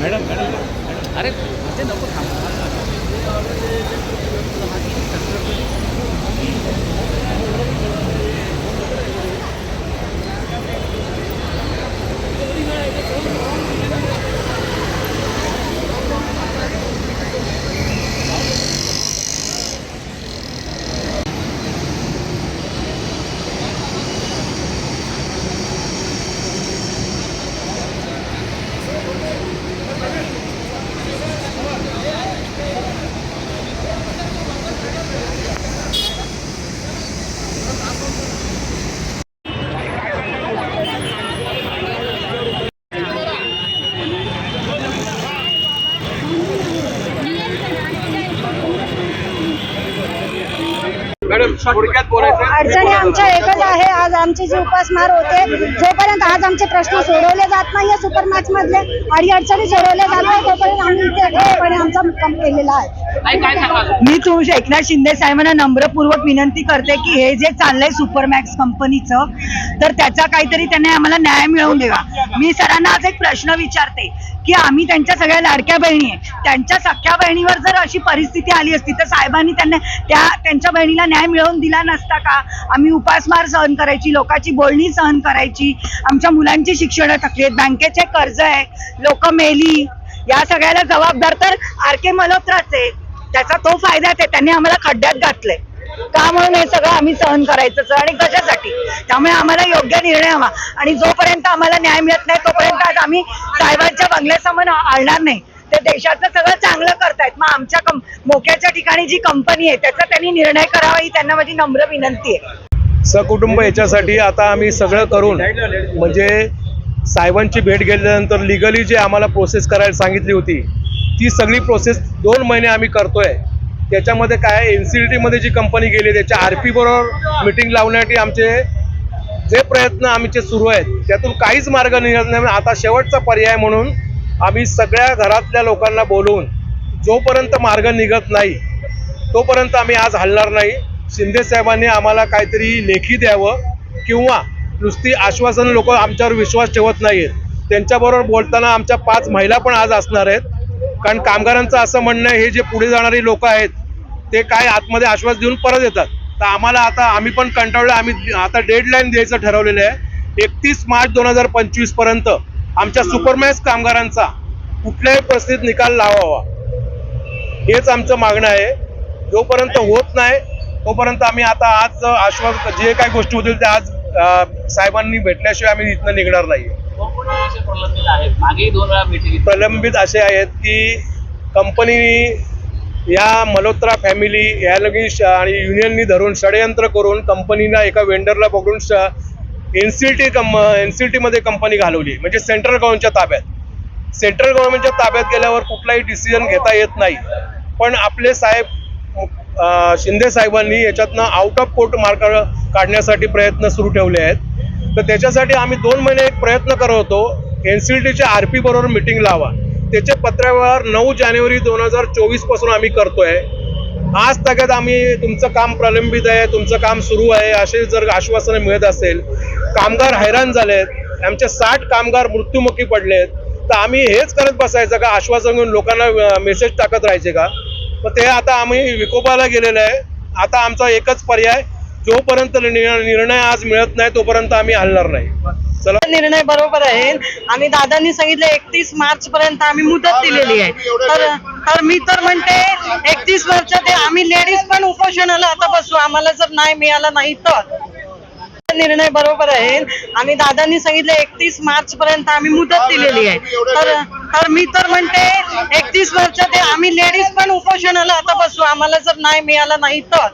Madam madam. अरे ते नको थांब. मॅडम थोडक्यात बोलायचं हो, अडचणी आमच्या एकच आहे. आज आमचे जे उपासमार होते जोपर्यंत आज आमचे प्रश्न सोडवले जात नाहीये सुपरमॅक्स मधले. आणि अडचणी सोडवल्या जात नाही तोपर्यंत आम्ही इथे ठामपणे आमचा मुक्काम केलेला आहे. मी तुमच्या एकनाथ शिंदे साहेबांना नम्रपूर्वक विनंती करते की हे जे चाललंय सुपरमॅक्स कंपनीचं तर त्याचा काहीतरी त्यांनी आम्हाला न्याय मिळवून द्यावा. मी सरांना आज एक प्रश्न विचारते की आम्ही त्यांच्या सगळ्या लाडक्या बहिणी आहे त्यांच्या सख्या बहिणीवर जर अशी परिस्थिती आली असती तर साहेबांनी त्यांना त्या त्यांच्या बहिणीला न्याय मिळवून दिला नसता का? आम्ही उपासमार सहन करायची लोकांची बोलणी सहन करायची आमच्या मुलांची शिक्षण थकली आहेत. बँकेचे कर्ज आहे लोक मेली. या सगळ्याला जबाबदार तर आर के मल्होत्राच आहे त्याचा तो फायदा आहे. त्यांनी आम्हाला खड्ड्यात घातलंय. का म्हणून हे सगळं आम्ही सहन करायचं आणि कशासाठी? त्यामुळे आम्हाला योग्य निर्णय हवा. आणि जोपर्यंत आम्हाला न्याय मिळत नाही तोपर्यंत आज आम्ही साहेबांच्या बंगल्यासमोर आणणार नाही. ते देशाचं सगळं चांगलं करतायत. मग आमच्या कम मोक्याच्या ठिकाणी जी कंपनी आहे त्याचा त्यांनी निर्णय करावा ही त्यांना माझी नम्र विनंती आहे. सकुटुंब याच्यासाठी आता आम्ही सगळं करून म्हणजे साहेबांची भेट घेतल्यानंतर लिगली जे आम्हाला प्रोसेस करायला सांगितली होती ती सगळी प्रोसेस दोन महिने आम्ही करतोय. त्याच्यामध्ये काय एन सी टी मध्ये जी कंपनी गेली त्याच्या आर पी बरोबर मिटिंग लावण्यासाठी आमचे जे प्रयत्न आमचे सुरू आहेत त्यातून काहीच मार्ग निघत नाही. आता शेवटचा पर्याय म्हणून आम्ही सगळ्या घरातल्या लोकांना बोलवून जोपर्यंत मार्ग निघत नाही तोपर्यंत आम्ही आज हलणार नाही. शिंदे साहेबांनी आम्हाला काहीतरी लेखी द्यावं किंवा नुसती आश्वासन लोक आमच्यावर विश्वास ठेवत नाहीत. त्यांच्याबरोबर बोलताना आमच्या पाच महिला पण आज असणार आहेत. कारण कामगारांचं असं म्हणणं आहे हे जे पुढे जाणारी लोक आहेत ते काय आतमध्ये आश्वास देऊन परत येतात. तर आम्हाला आता आम्ही पण कंटाळलो आम्ही आता डेडलाईन द्यायचं ठरवलेलं आहे. एकतीस मार्च दोन हजार पंचवीसपर्यंत आमच्या सुपरमॅक्स कामगारांचा कुठल्याही परिस्थितीत निकाल लावावा. हेच आमचं मागणं आहे. जोपर्यंत होत नाही तोपर्यंत आम्ही आता आज आश्वास जे काही गोष्टी होतील त्या आज साहेबांनी भेटल्याशिवाय आम्ही इथनं निघणार नाही प्रलंबित असे आहेत की कंपनी या मल्होत्रा फॅमिली या लगी श- आणि युनियननी धरून षडयंत्र करून कंपनीला एका वेंडरला पकडून N C T cum N C टीमध्ये कंपनी घालवली. म्हणजे सेंट्रल गव्हर्नमेंटच्या ताब्यात. सेंट्रल गव्हर्नमेंटच्या ताब्यात गेल्यावर कुठलाही डिसिजन घेता येत नाही. पण आपले साहेब शिंदे साहेबांनी याच्यातनं आउट ऑफ कोर्ट मार्क काढण्यासाठी प्रयत्न सुरू ठेवले आहेत. तर त्याच्यासाठी आम्ही दोन महिने एक प्रयत्न करत होतो एन सी टीच्या आर पी बरोबर मिटिंग लावा. त्याचे पत्रव्यवहार नऊ जानेवारी दोन हजार चोवीसपासून आम्ही करतोय. आज तगत आम्ही तुमचं काम प्रलंबित आहे तुमचं काम सुरू आहे असे जर आश्वासनं मिळत असेल कामगार हैराण झालेत आमचे साठ कामगार मृत्युमुखी पडलेत तर आम्ही हेच करत बसायचं का? आश्वासन घेऊन लोकांना मेसेज टाकत राहायचे का? तर ते आता आम्ही विकोपाला गेलेलं आहे. आता आमचा एकच पर्याय जोपर्यंत निर्णय आज मिळत नाही तोपर्यंत आम्ही हलणार नाही. चला. निर्णय बरोबर आहे. आणि दादांनी सांगितलं एकतीस मार्च पर्यंत आम्ही मुदत दिलेली आहे. तर तर मी तर म्हणते एकतीस मार्च ते आम्ही लेडीज पण उपोषणाला आता बसू. आम्हाला जर नाही मिळाला नाही तर. निर्णय बरोबर आहे. आणि दादांनी सांगितलं एकतीस मार्च पर्यंत आम्ही मुदत दिलेली आहे. तर तर मी तर म्हणते एकतीस वर्षात ते आम्ही लेडीज पण उपोषणाला आता बसू. आम्हाला जर नाही मिळालं नाही तर.